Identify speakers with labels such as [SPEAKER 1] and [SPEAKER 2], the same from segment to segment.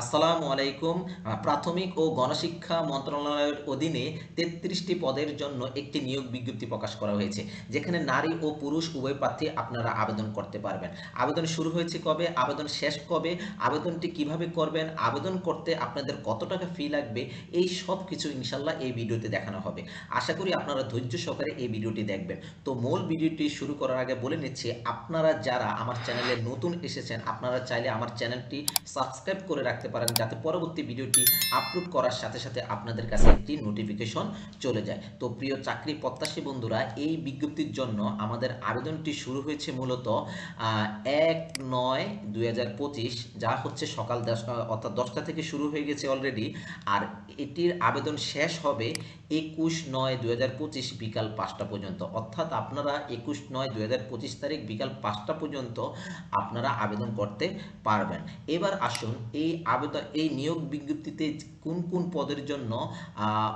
[SPEAKER 1] আসসালামু আলাইকুম। প্রাথমিক ও গণশিক্ষা মন্ত্রণালয়ের অধীনে তেত্রিশটি পদের জন্য একটি নিয়োগ বিজ্ঞপ্তি প্রকাশ করা হয়েছে, যেখানে নারী ও পুরুষ উভয় প্রার্থী আপনারা আবেদন করতে পারবেন। আবেদন শুরু হয়েছে কবে? আবেদন শেষ কবে? আবেদনটি কীভাবে করবেন? আবেদন করতে আপনাদের কত টাকা ফি লাগবে? এই সব কিছু ইনশাল্লাহ এই ভিডিওতে দেখানো হবে। আশা করি আপনারা ধৈর্য সহকারে এই ভিডিওটি দেখবেন। তো মূল ভিডিওটি শুরু করার আগে বলে নিচ্ছি, আপনারা যারা আমার চ্যানেলে নতুন এসেছেন, আপনারা চাইলে আমার চ্যানেলটি সাবস্ক্রাইব করে রাখতে পারেন যাতে পরবর্তী ভিডিওটি আপলোড করার সাথে সাথে আপনাদের কাছে একটি নোটিফিকেশন চলে যায়। তো প্রিয় চাকরি প্রত্যাশী বন্ধুরা, এই বিজ্ঞপ্তির জন্য আমাদের আবেদনটি শুরু হয়েছে মূলত এক নয় দুই যা হচ্ছে সকাল দশ অর্থাৎ দশটা থেকে শুরু হয়ে গেছে অলরেডি আর এটির আবেদন শেষ হবে একুশ নয় দুই বিকাল পাঁচটা পর্যন্ত। অর্থাৎ আপনারা একুশ নয় দুই তারিখ বিকাল পাঁচটা পর্যন্ত আপনারা আবেদন করতে পারবেন। এবার আসুন এই আবেদন, এই নিয়োগ বিজ্ঞপ্তিতে কোন কোন পদের জন্য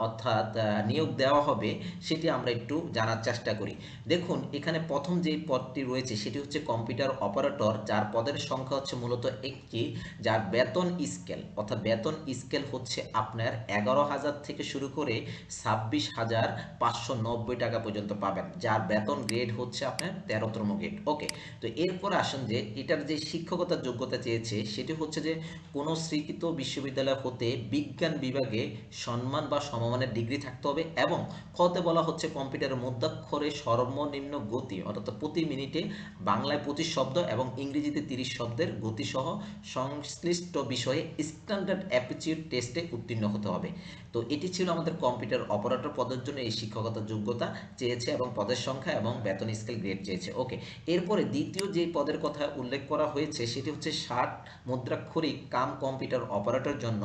[SPEAKER 1] অর্থাৎ নিয়োগ দেওয়া হবে সেটি আমরা একটু জানার চেষ্টা করি। দেখুন, এখানে প্রথম যে পদটি রয়েছে সেটি হচ্ছে কম্পিউটার অপারেটর, যার পদের সংখ্যা হচ্ছে মূলত একটি, যার বেতন স্কেল, অর্থাৎ বেতন স্কেল হচ্ছে আপনার এগারো হাজার থেকে শুরু করে ছাব্বিশ হাজার পাঁচশো নব্বই টাকা পর্যন্ত পাবেন, যার বেতন গ্রেড হচ্ছে আপনার তেরোতম গ্রেড ওকে তো এরপর আসুন যে এটার যে শিক্ষকতার যোগ্যতা চেয়েছে, সেটি হচ্ছে যে কোনো স্বীকৃত বিশ্ববিদ্যালয় হতে বিজ্ঞান বিভাগে সম্মান বা সমমানের ডিগ্রি থাকতে হবে এবং খতে বলা হচ্ছে কম্পিউটারের মধ্যাক্ষরে সর্বনিম্ন গতি, অর্থাৎ প্রতি মিনিটে বাংলায় পঁচিশ শব্দ এবং ইংরেজিতে তিরিশ শব্দের গতিসহ সংশ্লিষ্ট বিষয়ে স্ট্যান্ডার্ড অ্যাপিচিউড টেস্টে উত্তীর্ণ হতে হবে। তো এটি ছিল আমাদের কম্পিউটার অপারেটর পদের জন্য এই শিক্ষকতার যোগ্যতা চেয়েছে এবং পদের সংখ্যা এবং বেতন স্কেল গ্রেড চেয়েছে। ওকে এরপরে দ্বিতীয় যে পদের কথা উল্লেখ করা হয়েছে সেটি হচ্ছে ষাট মুদ্রাক্ষরিক কাম কম্পিউটার অপারেটর জন্য,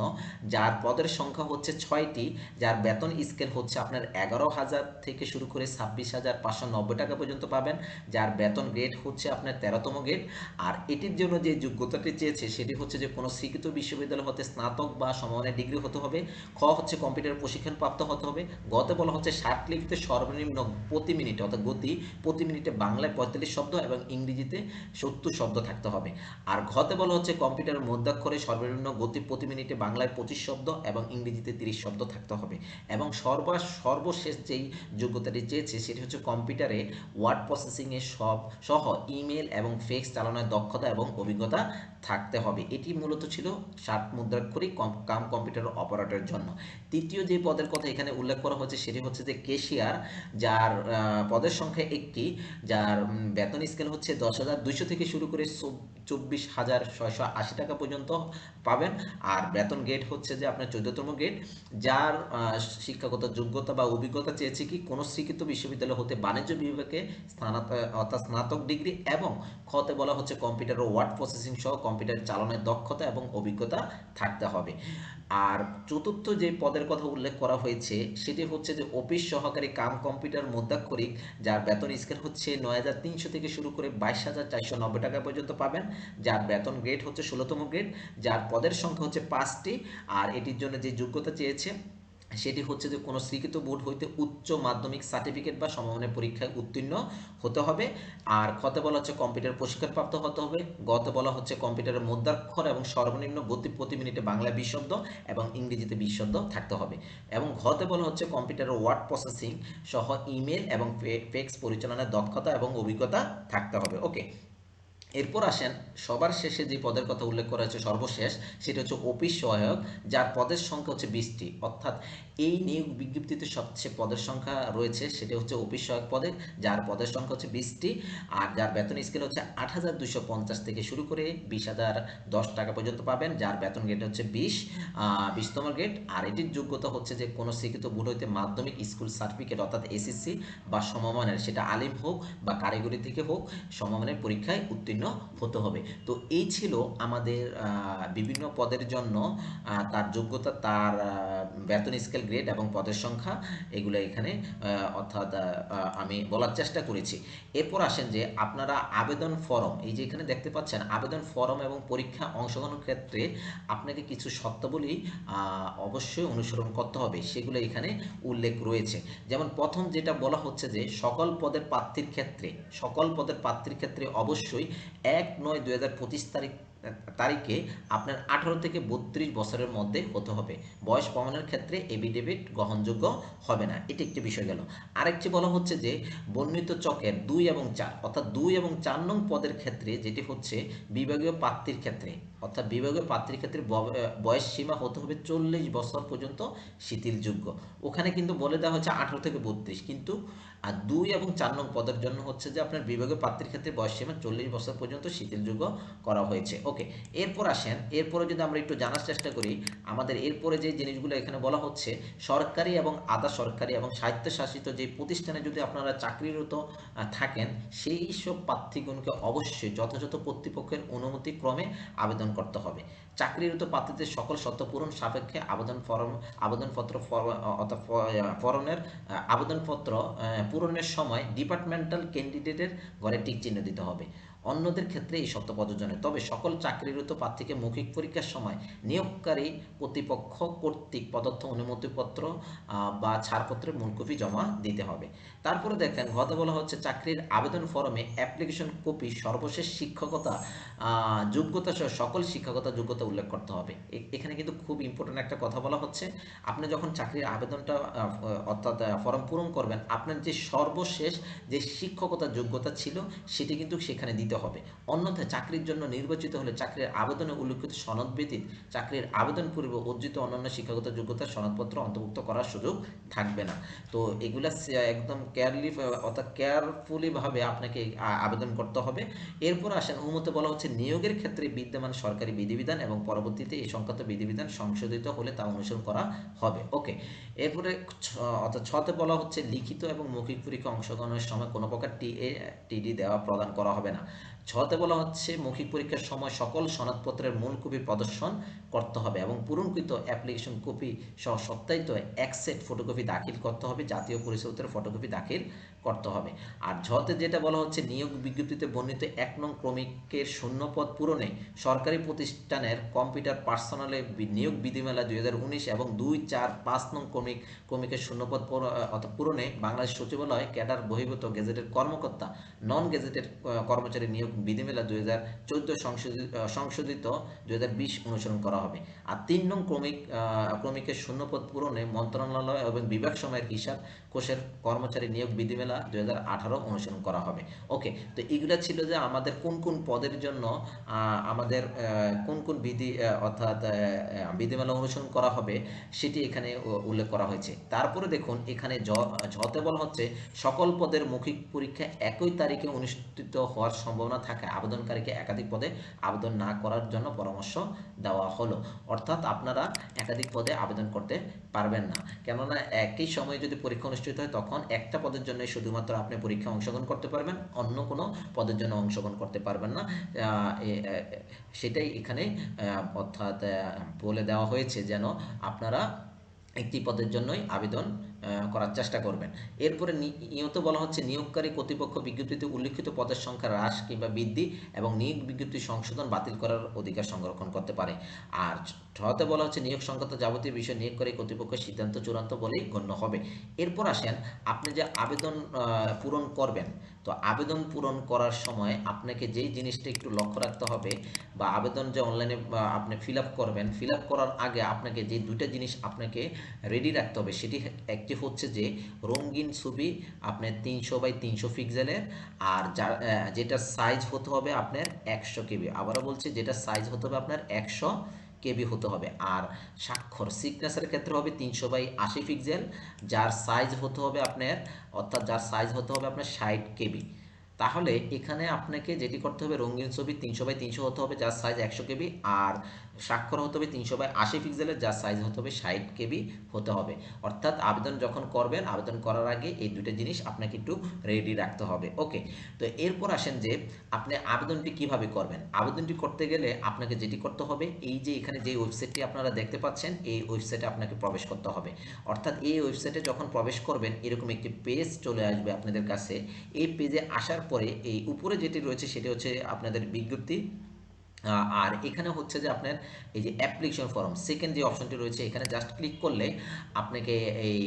[SPEAKER 1] যার পদের সংখ্যা হচ্ছে ছয়টি, যার বেতন স্কেল হচ্ছে আপনার এগারো হাজার থেকে শুরু করে ছাব্বিশ হাজার পাঁচশো নব্বই টাকা পর্যন্ত পাবেন, যার বেতন গ্রেড হচ্ছে আপনার তেরোতম গ্রেড আর এটির জন্য যে যোগ্যতাটি চেয়েছে সেটি হচ্ছে যে কোনো স্বীকৃত বিশ্ববিদ্যালয় হতে স্নাতক বা সমানের ডিগ্রি হতে হবে। খ হচ্ছে কম্পিউটার প্রশিক্ষণ প্রাপ্ত হতে হবে। গতে বলা হচ্ছে লিপিতে সর্বনিম্ন প্রতি মিনিটে, অর্থাৎ গতি প্রতি মিনিটে বাংলায় পঁয়তাল্লিশ শব্দ এবং ইংরেজিতে সত্তর শব্দ থাকতে হবে। আর ঘতে বলা হচ্ছে কম্পিউটারের মধ্যাক্ষরে সর্বনিম্ন গতি প্রতি মিনিটে বাংলায় পঁচিশ শব্দ এবং ইংরেজিতে তিরিশ শব্দ থাকতে হবে। এবং সর্বা, সর্বশেষ যেই যোগ্যতাটি চেয়েছে সেটি হচ্ছে কম্পিউটারে ওয়ার্ড প্রসেসিংয়ে সব, সহ ইমেল এবং ফেক্স চালানোর দক্ষতা এবং অভিজ্ঞতা থাকতে হবে। এটি মূলত ছিল ষাট মুদ্রাক্ষরিক কাম কম্পিউটার অপারেটরের জন্য। তৃতীয় যে পদের কথা এখানে উল্লেখ করা হচ্ছে সেটি হচ্ছে যে কেশিয়ার, যার পদের সংখ্যা একটি, যার বেতন স্কেল হচ্ছে দশ হাজার দুইশো থেকে শুরু করে চব্বিশ হাজার ছয়শো আশি টাকা পর্যন্ত পাবেন। আর বেতন গেট হচ্ছে যে আপনার চোদ্দতম গেট যার শিক্ষাগত যোগ্যতা বা অভিজ্ঞতা চেয়েছে কি কোনো স্বীকৃত বিশ্ববিদ্যালয় হতে বাণিজ্য বিভাগে স্নাতক অর্থাৎ স্নাতক ডিগ্রি এবং খতে বলা হচ্ছে কম্পিউটার ও ওয়ার্ড প্রসেসিং সহ কম্পিউটার চালনের দক্ষতা এবং অভিজ্ঞতা থাকতে হবে। আর চতুর্থ যে পদের কথা উল্লেখ করা হয়েছে, সেটি হচ্ছে যে অফিস সহকারী কাম কম্পিউটার মুদ্রাক্ষরিক, যার বেতন স্কেল হচ্ছে নয় হাজার তিনশো থেকে শুরু করে বাইশ হাজার চারশো নব্বই টাকা পর্যন্ত পাবেন। যার বেতন গ্রেড হচ্ছে ষোলোতম গ্রেড যার পদের সংখ্যা হচ্ছে পাঁচটি, আর এটির জন্য যে যোগ্যতা চেয়েছে সেটি হচ্ছে যে কোনো স্বীকৃত বোর্ড হইতে উচ্চ মাধ্যমিক সার্টিফিকেট বা সমমানের পরীক্ষায় উত্তীর্ণ হতে হবে। আর খতে বলা হচ্ছে কম্পিউটার প্রশিক্ষণপ্রাপ্ত হতে হবে। গতে বলা হচ্ছে কম্পিউটারের মধ্যাক্ষর এবং সর্বনিম্ন গতি প্রতি মিনিটে বাংলা বিশ শব্দ এবং ইংরেজিতে বিশ শব্দ থাকতে হবে। এবং ঘতে বলা হচ্ছে কম্পিউটারের ওয়ার্ড প্রসেসিং সহ ইমেল এবং ফেক্স পরিচালনার দক্ষতা এবং অভিজ্ঞতা থাকতে হবে। ওকে এরপর আসেন, সবার শেষে যে পদের কথা উল্লেখ করা হয়েছে সর্বশেষ, সেটা হচ্ছে অফিস সহায়ক, যার পদের সংখ্যা হচ্ছে বিশটি। অর্থাৎ এই নিয়োগ বিজ্ঞপ্তিতে সবচেয়ে পদের সংখ্যা রয়েছে, সেটা হচ্ছে অফিস সহায়ক পদে, যার পদের সংখ্যা হচ্ছে বিশটি, আর যার বেতন স্কেল হচ্ছে আট হাজার দুশো পঞ্চাশ থেকে শুরু করে বিশ হাজার দশ টাকা পর্যন্ত পাবেন, যার বেতন গেট হচ্ছে বিশ বিশতম গেট। আর এটির যোগ্যতা হচ্ছে যে কোনো শিক্ষিত বোর্ড হইতে মাধ্যমিক স্কুল সার্টিফিকেট, অর্থাৎ এসএসসি বা সমমানের, সেটা আলিম হোক বা কারিগরি থেকে হোক, সমমানের পরীক্ষায় উত্তীর্ণ উত্তীর্ণ হতে হবে। তো এই ছিল আমাদের বিভিন্ন পদের জন্য তার যোগ্যতা, তার বেতন, স্কেল, গ্রেড এবং পদের সংখ্যা এগুলো এখানে অর্থাৎ আমি বলার চেষ্টা করেছি। এরপর আসেন যে আপনারা আবেদন ফরম, এই যে এখানে দেখতে পাচ্ছেন, আবেদন ফরম এবং পরীক্ষা অংশগ্রহণের ক্ষেত্রে আপনাকে কিছু শর্তাবলী অবশ্যই অনুসরণ করতে হবে। সেগুলো এখানে উল্লেখ রয়েছে। যেমন প্রথম যেটা বলা হচ্ছে যে সকল পদের প্রার্থীর ক্ষেত্রে, সকল পদের প্রার্থীর ক্ষেত্রে অবশ্যই এক নয় দুই তারিখ, তারিখে আপনার আঠারো থেকে বত্রিশ বছরের মধ্যে হতে হবে। বয়স প্রমাণের ক্ষেত্রে এভিডেভিট গ্রহণযোগ্য হবে না। এটি একটি বিষয় গেল। আরেকটি বলা হচ্ছে যে, বর্ণিত চকের দুই এবং চার, অর্থাৎ দুই এবং চার নং পদের ক্ষেত্রে যেটি হচ্ছে বিভাগীয় প্রাপ্তির ক্ষেত্রে। অর্থাৎ বিভাগীয় প্রার্থীর ক্ষেত্রে বয়স সীমা হতে হবে চল্লিশ বছর পর্যন্ত শিথিলযোগ্য। ওখানে কিন্তু বলে দেওয়া হচ্ছে আঠারো থেকে বত্রিশ। কিন্তু আর দুই এবং চার নং পদের জন্য হচ্ছে যে আপনার বিভাগীয় প্রার্থীর ক্ষেত্রে বয়স সীমা চল্লিশ বছর পর্যন্ত শিথিলযোগ্য করা হয়েছে। ওকে, এরপর আসেন, এরপরে যদি আমরা একটু জানার চেষ্টা করি, আমাদের এরপরে যে জিনিসগুলো এখানে বলা হচ্ছে, সরকারি এবং আধা সরকারি এবং স্বায়ত্তশাসিত যে প্রতিষ্ঠানে যদি আপনারা চাকরিরত থাকেন, সেই সব প্রার্থীগণকে অবশ্যই যথাযথ কর্তৃপক্ষের অনুমতি ক্রমে আবেদন করতে হবে। চাকরিরত প্রার্থীদের সকল শর্ত পূরণ সাপেক্ষে আবেদন ফরম, আবেদনপত্র ফরমের আবেদনপত্র পূরণের সময় ডিপার্টমেন্টাল ক্যান্ডিডেটের ঘরে টিক চিহ্ন দিতে হবে। অন্যদের ক্ষেত্রে এই শর্ত প্রযোজনে তবে সকল চাকরিরত প্রার্থীকে মৌখিক পরীক্ষার সময় নিয়োগকারী কর্তৃপক্ষ কর্তৃক প্রদত্ত অনুমতিপত্র বা ছাড়পত্রের মূলকপি জমা দিতে হবে। তারপরে দেখেন ঘতে বলা হচ্ছে চাকরির আবেদন ফরমে অ্যাপ্লিকেশন কপি সর্বশেষ শিক্ষকতা যোগ্যতা সহ সকল শিক্ষকতা যোগ্যতা উল্লেখ করতে হবে। এখানে কিন্তু খুব ইম্পর্টেন্ট একটা কথা বলা হচ্ছে, আপনি যখন চাকরির আবেদনটা অর্থাৎ ফর্ম পূরণ করবেন, আপনার যে সর্বশেষ যে শিক্ষকতা যোগ্যতা ছিল, সেটি কিন্তু সেখানে দিতে হবে। অন্যথায় চাকরির জন্য নির্বাচিত হলে চাকরির আবেদনে উল্লেখিত সনদ ব্যতীত চাকরির আবেদন পূর্বে অর্জিত অন্যান্য শিক্ষাগত যোগ্যতার সনদপত্র অন্তর্ভুক্ত করার সুযোগ থাকবে না। তো এগুলা একদম কেয়ারলি অর্থাৎ কেয়ারফুলিভাবে আপনাকে আবেদন করতে হবে। এরপর আসেন উমতে বলা হচ্ছে, নিয়োগের ক্ষেত্রে বিদ্যমান সরকারি বিধিবিধান এবং পরবর্তীতে এই সংক্রান্ত বিধিবিধান সংশোধিত হলে তা অনুসরণ করা হবে। ওকে, এরপরে অর্থাৎ ছতে বলা হচ্ছে লিখিত এবং মৌখিক পরীক্ষা অংশগ্রহণের সময় কোনো প্রকার টি এ টিডি দেওয়া প্রদান করা হবে না। ছতে বলা হচ্ছে মৌখিক পরীক্ষার সময় সকল সনদপত্রের মূল কপি প্রদর্শন করতে হবে এবং পূরণকৃত অ্যাপ্লিকেশন কপি সহ সত্যায়িত এক সেট ফটোকপি দাখিল করতে হবে। জাতীয় পরিচয়পত্রের ফটোকপি দাখিল করতে হবে। আর ঝতে যেটা বলা হচ্ছে, নিয়োগ বিজ্ঞপ্তিতে বর্ণিত এক নং ক্রমিকের শূন্যপদ পূরণে সরকারি প্রতিষ্ঠানের কম্পিউটার পার্সোনালে নিয়োগ বিধিমেলা দুই হাজার উনিশ এবং দুই চার পাঁচ নং ক্রমিক ক্রমিকের শূন্যপদ পূরণে বাংলাদেশ সচিবালয় ক্যাডার বহির্ভূত গেজেটের কর্মকর্তা, নন গেজেটের কর্মচারী নিয়োগ বিধিমেলা দুই হাজার চোদ্দ সংশোধিত দুই হাজার বিশ অনুসরণ করা হবে। আর তিন নং ক্রমিক ক্রমিকের শূন্যপদ পূরণে মন্ত্রণালয় এবং বিভাগ সময়ের হিসাব কোষের কর্মচারী নিয়োগ বিধিমেলা দুই হাজার আঠারো অনুসরণ করা হবে। ওকে তো এগুলো ছিল যে আমাদের কোন কোন পদের জন্য আমাদের কোন কোন বিধি অর্থাৎ বিধিমেলা অনুসরণ করা হবে সেটি এখানে উল্লেখ করা হয়েছে। তারপরে দেখুন, এখানে ঝতে বলা হচ্ছে, সকল পদের মৌখিক পরীক্ষা একই তারিখে অনুষ্ঠিত হওয়ার সম্ভাবনা থাকে। আবেদনকারীকে একাধিক পদে আবেদন না করার জন্য পরামর্শ দেওয়া হলো। অর্থাৎ আপনারা একাধিক পদে আবেদন করতে পারবেন না। কেননা একই সময়ে যদি পরীক্ষা অনুষ্ঠিত হয়, তখন একটা পদের জন্য শুধুমাত্র আপনি পরীক্ষা অংশগ্রহণ করতে পারবেন, অন্য কোনো পদের জন্য অংশগ্রহণ করতে পারবেন না। সেটাই এখানে অর্থাৎ বলে দেওয়া হয়েছে যেন আপনারা একটি পদের জন্যই আবেদন করার চেষ্টা করবেন। এরপরে নিয়ত বলা হচ্ছে, নিয়োগকারী কর্তৃপক্ষ বিজ্ঞপ্তিতে উল্লিখিত পদের সংখ্যা হ্রাস কিংবা বৃদ্ধি এবং নিয়োগ বিজ্ঞপ্তি সংশোধন বাতিল করার অধিকার সংরক্ষণ করতে পারে। আর ছতে বলা হচ্ছে, নিয়োগ সংক্রান্ত যাবতীয় বিষয় নিয়োগকারী কর্তৃপক্ষের সিদ্ধান্ত চূড়ান্ত বলেই গণ্য হবে। এরপর আসেন, আপনি যে আবেদন পূরণ করবেন, তো আবেদন পূরণ করার সময় আপনাকে যেই জিনিসটা একটু লক্ষ্য রাখতে হবে বা আবেদন যে অনলাইনে আপনি ফিল করবেন ফিল করার আগে আপনাকে যে দুইটা জিনিস আপনাকে রেডি রাখতে হবে, সেটি একটি হচ্ছে যে রঙিন ছবি আপনার তিনশো বাই তিনশো পিক্সেলের আর যার যেটা সাইজ হতে হবে আপনার একশো কেবি। আবারও বলছি, যেটা সাইজ হতে হবে আপনার একশো কেবি হতে হবে। আর স্বাক্ষর সিগনেচারের ক্ষেত্রে হবে তিনশো বাই আশি পিক্সেল যার সাইজ হতে হবে আপনার, অর্থাৎ যার সাইজ হতে হবে আপনার ষাট কেবি। তাহলে এখানে আপনাকে যেটি করতে হবে, রঙিন ছবি তিনশো বাই তিনশো হতে হবে, যার সাইজ একশো কেবি। আর স্বাক্ষর হতে হবে তিনশো বাই আশি পিক্সেলের যার সাইজ হতে হবে ষাট কেবি হতে হবে। অর্থাৎ আবেদন যখন করবেন, আবেদন করার আগে এই দুটো জিনিস আপনাকে একটু রেডি রাখতে হবে। ওকে তো এরপর আসেন যে আপনি আবেদনটি কীভাবে করবেন? আবেদনটি করতে গেলে আপনাকে যেটি করতে হবে, এই যে এখানে যে ওয়েবসাইটটি আপনারা দেখতে পাচ্ছেন, এই ওয়েবসাইটে আপনাকে প্রবেশ করতে হবে। অর্থাৎ এই ওয়েবসাইটে যখন প্রবেশ করবেন, এরকম একটি পেজ চলে আসবে আপনাদের কাছে। এই পেজে আসার পরে এই উপরে যেটি রয়েছে, সেটি হচ্ছে আপনাদের বিজ্ঞপ্তি। আর এখানে হচ্ছে যে আপনার এই যে অ্যাপ্লিকেশন ফর্ম সেকেন্ড যে অপশনটি রয়েছে, এখানে জাস্ট ক্লিক করলে আপনাকে এই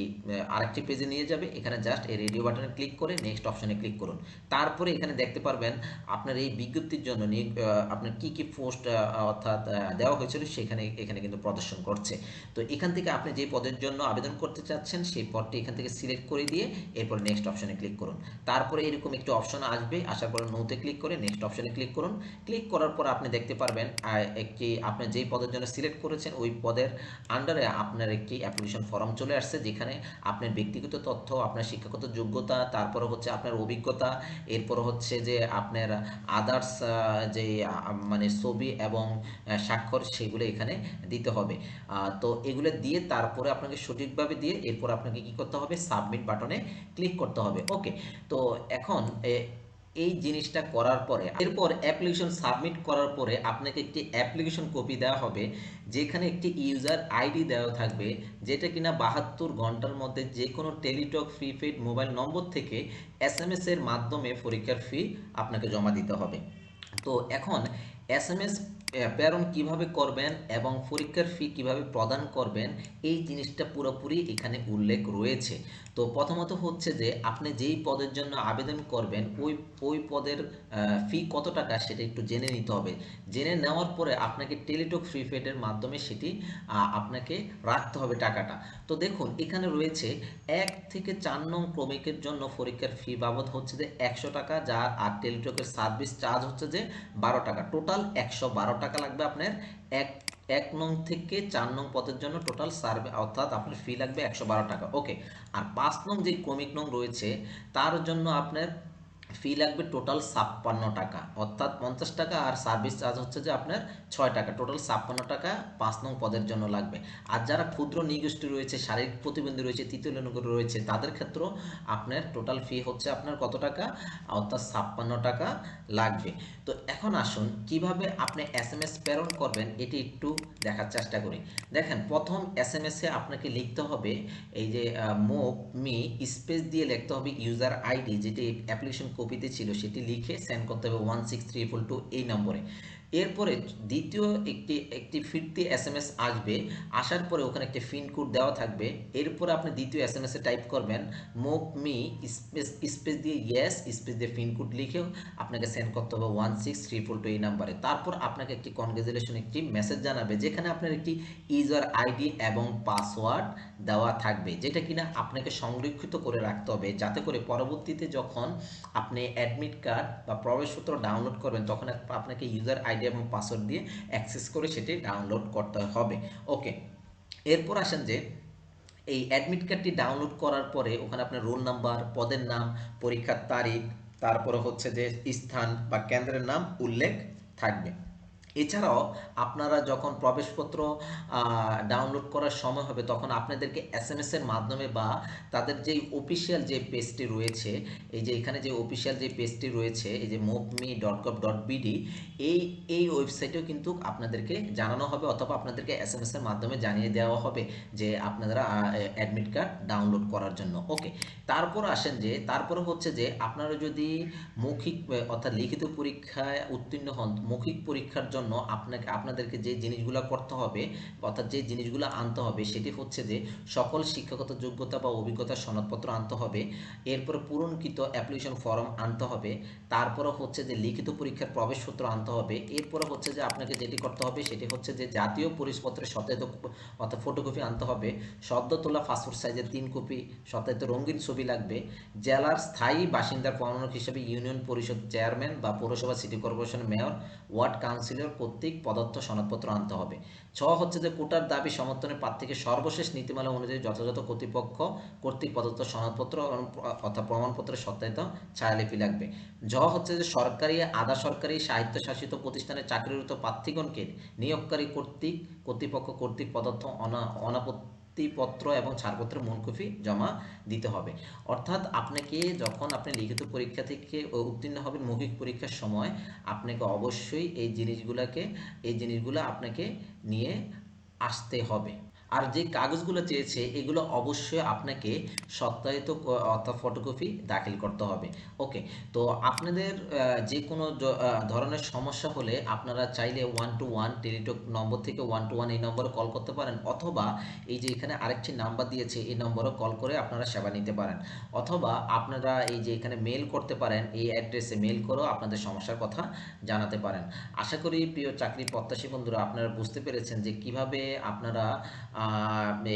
[SPEAKER 1] আরেকটি পেজে নিয়ে যাবে। এখানে জাস্ট এই রেডিও বাটনে ক্লিক করে নেক্সট অপশনে ক্লিক করুন। তারপরে এখানে দেখতে পারবেন আপনার এই বিজ্ঞপ্তির জন্য আপনার কি কি পোস্ট অর্থাৎ দেওয়া হয়েছিল সেখানে, এখানে কিন্তু প্রদর্শন করছে। তো এখান থেকে আপনি যে পদের জন্য আবেদন করতে চাচ্ছেন, সেই পদটি এখান থেকে সিলেক্ট করে দিয়ে এরপর নেক্সট অপশনে ক্লিক করুন। তারপরে এরকম একটি অপশন আসবে, আসার পরে নোতে ক্লিক করে নেক্সট অপশনে ক্লিক করুন। ক্লিক করার পর আপনি দেখতে পারবেন। একটি, আপনি যেই পদের জন্য সিলেক্ট করেছেন, ওই পদের আন্ডারে আপনার একটি অ্যাপ্লিকেশন ফর্ম চলে আসছে, যেখানে আপনার ব্যক্তিগত তথ্য, আপনার শিক্ষাগত যোগ্যতা, তারপরে হচ্ছে আপনার অভিজ্ঞতা, এরপর হচ্ছে যে আপনার আদার্স যে মানে ছবি এবং স্বাক্ষর সেগুলো এখানে দিতে হবে। তো এগুলো দিয়ে তারপরে আপনাকে সঠিকভাবে দিয়ে এরপর আপনাকে কি করতে হবে? সাবমিট বাটনে ক্লিক করতে হবে। ওকে তো এখন এই জিনিসটা করার পরে, এরপর অ্যাপ্লিকেশন সাবমিট করার পরে আপনাকে একটি অ্যাপ্লিকেশন কপি দেওয়া হবে, যেখানে একটি ইউজার আইডি দেওয়া থাকবে, যেটা কিনা বাহাত্তর ঘণ্টার মধ্যে যে কোনো টেলিটক প্রিপেড মোবাইল নম্বর থেকে এস এম এর মাধ্যমে পরীক্ষার ফি আপনাকে জমা দিতে হবে। তো এখন এস এম এস প্রেরণ কীভাবে করবেন এবং পরীক্ষার ফি কীভাবে প্রদান করবেন, এই জিনিসটা পুরোপুরি এখানে উল্লেখ রয়েছে। তো প্রথমত হচ্ছে যে আপনি যেই পদের জন্য আবেদন করবেন, ওই ওই পদের ফি কত টাকা সেটা একটু জেনে নিতে হবে। জেনে নেওয়ার পরে আপনাকে টেলিটক প্রিপেডের মাধ্যমে সেটি আপনাকে রাখতে হবে টাকাটা। তো দেখুন, এখানে রয়েছে এক থেকে চার নং ক্রমিকের জন্য পরীক্ষার ফি বাবদ হচ্ছে যে একশো টাকা যা আর টেলিটকের সার্ভিস চার্জ হচ্ছে যে বারো টাকা। টোটাল একশো বারো টাকা লাগবে আপনার। এক এক নং থেকে চার নং পদের জন্য টোটাল সার্ভে অর্থাৎ আপনার ফি লাগবে একশো বারো টাকা। ওকে আর পাঁচ নং যে ক্রমিক নং রয়েছে, তার জন্য আপনার ফি লাগবে টোটাল ছাপ্পান্ন টাকা। অর্থাৎ পঞ্চাশ টাকা আর সার্ভিস চার্জ হচ্ছে যে আপনার ছয় টাকা। টোটাল ছাপ্পান্ন টাকা পাঁচ নং পদের জন্য লাগবে। আর যারা ক্ষুদ্র নিগোষ্ঠী রয়েছে, শারীরিক প্রতিবন্ধী রয়েছে, তৃতীয় লিঙ্গ রয়েছে, তাদের ক্ষেত্রেও আপনার টোটাল ফি হচ্ছে আপনার কত টাকা? অর্থাৎ ছাপ্পান্ন টাকা লাগবে। তো এখন আসুন, কীভাবে আপনি এস এম এস প্রেরণ করবেন, এটি একটু দেখার চেষ্টা করি। দেখেন, প্রথম এস এম এসে আপনাকে লিখতে হবে, এই যে মোপ মি স্পেস দিয়ে লিখতে হবে ইউজার আইডি যেটি অ্যাপ্লিকেশন কপিতে ছিল সেটি লিখে সেন্ড করতে হবে one six three four two এই নম্বরে। এরপরে দ্বিতীয় একটি একটি ফিরতি এস এম এস আসবে। আসার পরে ওখানে একটি পিন কোড দেওয়া থাকবে। এরপরে আপনি দ্বিতীয় এস এম এসে টাইপ করবেন মোক মি স্পেস স্পেস দিয়ে ইয়েস স্পেস দিয়ে পিন কোড লিখেও আপনাকে সেন্ড করতে হবে one six three four two এই নাম্বারে। তারপর আপনাকে একটি কনগ্রেচুলেশন একটি মেসেজ জানাবে, যেখানে আপনার একটি ইউজার আইডি এবং পাসওয়ার্ড দেওয়া থাকবে, যেটা কিনা আপনাকে সংরক্ষিত করে রাখতে হবে। যাতে করে পরবর্তীতে যখন আপনি অ্যাডমিট কার্ড বা প্রবেশপত্র ডাউনলোড করবেন, তখন আপনাকে ইউজার আইডি এবং পাসওয়ার্ড দিয়ে অ্যাক্সেস করে সেটি ডাউনলোড করতে হবে। ওকে এরপর আসেন যে, এই অ্যাডমিট কার্ডটি ডাউনলোড করার পরে ওখানে আপনার রোল নাম্বার পদের নাম, পরীক্ষার তারিখ, তারপরে হচ্ছে যে স্থান বা কেন্দ্রের নাম উল্লেখ থাকবে। এছাড়াও আপনারা যখন প্রবেশপত্র ডাউনলোড করার সময় হবে, তখন আপনাদেরকে এস এম এর মাধ্যমে বা তাদের যে অফিসিয়াল যে পেজটি রয়েছে, এই যে এখানে যে অফিসিয়াল যে পেজটি রয়েছে, এই যে মোভমি ডট গভ ডট বিডি এই এই ওয়েবসাইটেও কিন্তু আপনাদেরকে জানানো হবে অথবা আপনাদেরকে এস এম এর মাধ্যমে জানিয়ে দেওয়া হবে যে আপনারা অ্যাডমিট কার্ড ডাউনলোড করার জন্য। ওকে তারপর আসেন যে, তারপরে হচ্ছে যে আপনারা যদি মৌখিক, অর্থাৎ লিখিত পরীক্ষায় উত্তীর্ণ হন, মৌখিক পরীক্ষার জন্য আপনাকে, আপনাদেরকে যে জিনিসগুলো করতে হবে অর্থাৎ যে জিনিসগুলো আনতে হবে সেটি হচ্ছে যে সকল শিক্ষাগত যোগ্যতা বা অভিজ্ঞতার সনদপত্র আনতে হবে, এরপর পূরণকৃত অ্যাপ্লিকেশন ফর্ম আনতে হবে, তারপরে হচ্ছে যে লিখিত পরীক্ষার প্রবেশপত্র আনতে হবে, এরপরে হচ্ছে যে আপনাকে যেটি করতে হবে সেটি হচ্ছে যে জাতীয় পরিচয়পত্রের সত্যায়িত অর্থাৎ ফটোকপি আনতে হবে সদ্য তোলা পাসপোর্ট সাইজের তিন কপি সত্যায়িত রঙিন ছবি লাগবে, জেলার স্থায়ী বাসিন্দার প্রমাণক হিসেবে ইউনিয়ন পরিষদ চেয়ারম্যান বা পৌরসভা city corporation mayor ward councillor কর্তৃক প্রদত্ত সনদপত্র আনতে হবে। ছ হচ্ছে যে কোটার দাবি সমর্থনের প্রার্থীকে সর্বশেষ নীতিমালা অনুযায়ী যথাযথ কর্তৃপক্ষ কর্তৃক প্রদত্ত সনদপত্র অর্থাৎ প্রমাণপত্রের সত্যায়িত ছায়ালিপি লাগবে। জ হচ্ছে যে সরকারি, আধা সরকারি স্বায়ত্তশাসিত প্রতিষ্ঠানে চাকরিরত প্রার্থীগণকে নিয়োগকারী কর্তৃক, কর্তৃপক্ষ কর্তৃক প্রদত্ত অনা অনাপত্তিপত্র এবং ছাড়পত্র মূলকপি জমা দিতে হবে। অর্থাৎ আপনাকে যখন আপনি লিখিত পরীক্ষা থেকে উত্তীর্ণ হবেন মৌখিক পরীক্ষার সময়, আপনাকে অবশ্যই এই জিনিসগুলোকে, এই জিনিসগুলো আপনাকে নিয়ে আসতে হবে। আর যে কাগজগুলো চেয়েছে, এগুলো অবশ্যই আপনাকে সত্যায়িত অর্থাৎ ফটোকপি দাখিল করতে হবে। ওকে তো আপনাদের যে কোনো ধরনের সমস্যা হলে আপনারা চাইলে one two one Teletalk number থেকে ওয়ান টু ওয়ান এই নম্বরে কল করতে পারেন, অথবা এই যে এখানে আরেকটি নাম্বার দিয়েছে, এই নম্বরে কল করে আপনারা সেবা নিতে পারেন। অথবা আপনারা এই যে এখানে মেল করতে পারেন, এই অ্যাড্রেসে মেল করেও আপনাদের সমস্যার কথা জানাতে পারেন। আশা করি প্রিয় চাকরি প্রত্যাশী বন্ধুরা, আপনারা বুঝতে পেরেছেন যে কীভাবে আপনারা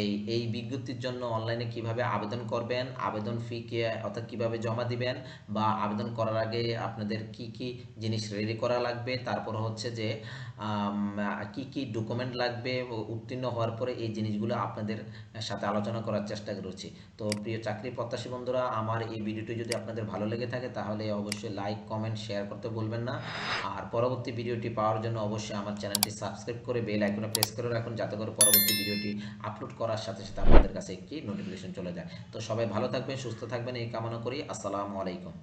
[SPEAKER 1] এই এই বিজ্ঞপ্তির জন্য অনলাইনে কীভাবে আবেদন করবেন, আবেদন ফি কে, অর্থাৎ কীভাবে জমা দিবেন বা আবেদন করার আগে আপনাদের কি কি জিনিস রেডি করা লাগবে, তারপর হচ্ছে যে কি কি ডকুমেন্ট লাগবে উত্তীর্ণ হওয়ার পরে এই জিনিসগুলো আপনাদের সাথে আলোচনা করার চেষ্টা করছি। তো প্রিয় চাকরি প্রত্যাশী বন্ধুরা, আমার এই ভিডিওটি যদি আপনাদের ভালো লেগে থাকে, তাহলে অবশ্যই লাইক কমেন্ট শেয়ার করতে ভুলবেন না। আর পরবর্তী ভিডিওটি পাওয়ার জন্য অবশ্যই আমার চ্যানেলটি সাবস্ক্রাইব করে বেল আইকনে প্রেস করে রাখুন, যাতে করে পরবর্তী ভিডিওটি আপলোড করার সাথে সাথে আপনাদের কাছে একটি নোটিফিকেশন চলে যায়। তো সবাই ভালো থাকবেন, সুস্থ থাকবেন, এই কামনা করি। আসসালামু আলাইকুম।